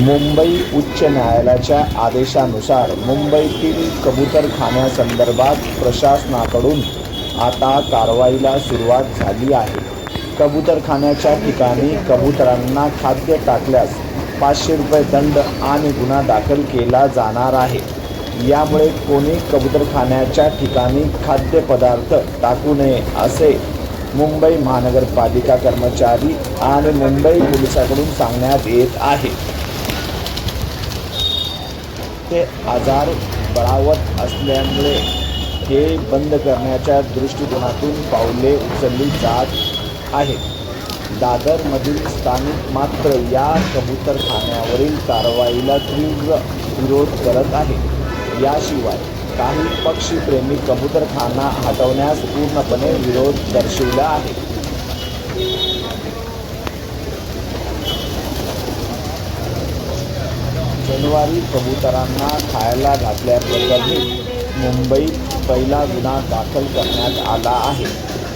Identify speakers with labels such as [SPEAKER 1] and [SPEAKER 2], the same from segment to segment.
[SPEAKER 1] मुंबई उच्च न्यायालयाच्या आदेशानुसार मुंबईतील कबूतरखान्यासंदर्भात प्रशासनाकडून आता कारवाईला सुरुवात झाली आहे. कबूतरखान्याच्या ठिकाणी कबुतरांना खाद्य टाकल्यास पाचशे रुपये दंड आणि गुन्हा दाखल केला जाणार आहे. यामुळे कोणी कबूतरखान्याच्या ठिकाणी खाद्यपदार्थ टाकू नये असे मुंबई महानगरपालिका कर्मचारी आणि मुंबई पोलिसांकडून सांगण्यात येत आहे. ते आजार बळावत असल्यामुळे हे बंद करण्याच्या दृष्टिकोनातून पावले उचलली जात आहेत दादरमधील स्थानिक मात्र या कबूतरखान्यावरील कारवाईला तीव्र विरोध करत आहे. याशिवाय काही पक्षीप्रेमी कबूतरखाना हटवण्यास पूर्णपणे विरोध दर्शविला आहे. शनिवारी कबुतरांना खायला घातल्याप्रकरणी मुंबईत पहिला गुन्हा दाखल करण्यात आला आहे.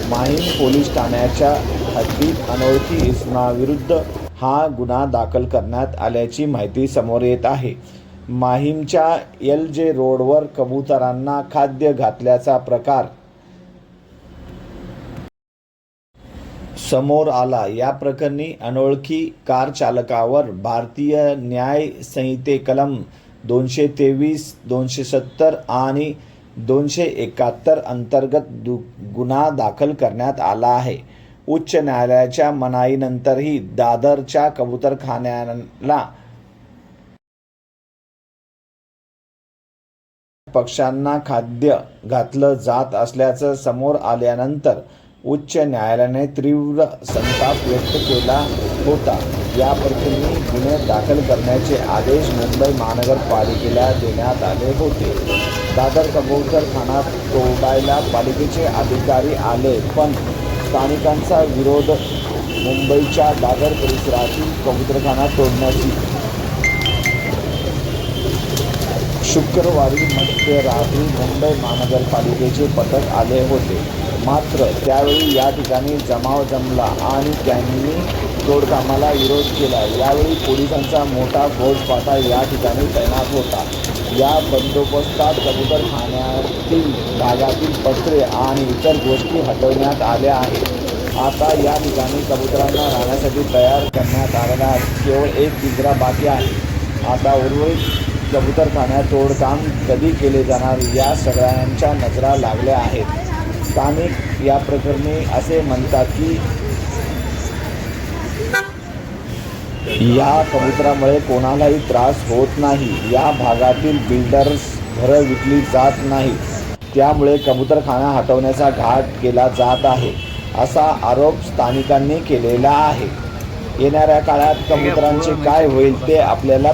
[SPEAKER 1] माहीम पोलीस ठाण्याच्या हद्दीत अनोळखी इसमाविरुद्ध हा गुन्हा दाखल करण्यात आल्याची माहिती समोर येत आहे. माहीमच्या एल जे रोडवर कबुतरांना खाद्य घातल्याचा प्रकार समोर आला. या प्रकरणी अनोळखी कार चालकावर भारतीय न्याय संहिते कलम दोनशे तेवीस दोनशे सत्तर आणि दोनशे एकाहत्तर अंतर्गत दु गुन्हा दाखल करण्यात आला आहे. उच्च न्यायालयाच्या मनाईनंतरही दादरच्या कबूतरखान्याला पक्ष्यांना खाद्य घातलं जात असल्याचं समोर आल्यानंतर उच्च न्यायालयाने तीव्र संताप व्यक्त केला होता. या प्रकरणी गुन्हे दाखल करण्याचे आदेश मुंबई महानगरपालिकेला देण्यात आले होते. दादर कबूतरखाना तोडायला पालिकेचे अधिकारी आले पण स्थानिकांचा विरोध मुंबईच्या दादर परिसरातील कबूतरखाना तोडण्याची. शुक्रवारी मध्यरात्री मुंबई महानगरपालिकेचे पथक आले होते. मात्र त्यावेळी या ठिकाणी जमाव जमला आणि त्यांनी तोडकामाला विरोध केला. यावेळी पोलिसांचा मोठा फौजफाटा या ठिकाणी तैनात होता. या बंदोबस्तात कबूतरखान्यातील भागातील पत्रे आणि इतर गोष्टी हटवण्यात आल्या आहेत. आता या ठिकाणी कबुतरांना राहण्यासाठी तयार करण्यात आलेला केवळ एक पिंजरा बाकी आहे. आता उर्वरित कबूतरखान्यात तोडकाम कधी केले जाणार या सगळ्यांच्या नजरा लागल्या आहेत. स्थानिक या प्रकरणी असे म्हणतात की या कबुतरामुळे कोणालाही त्रास होत नाही. या भागातील बिल्डर्स घरं विकली जात नाही त्यामुळे कबुतरखाना हटवण्याचा घाट केला जात आहे असा आरोप स्थानिकांनी केलेला आहे. येणाऱ्या काळात कबुतरांचे काय होईल ते आपल्याला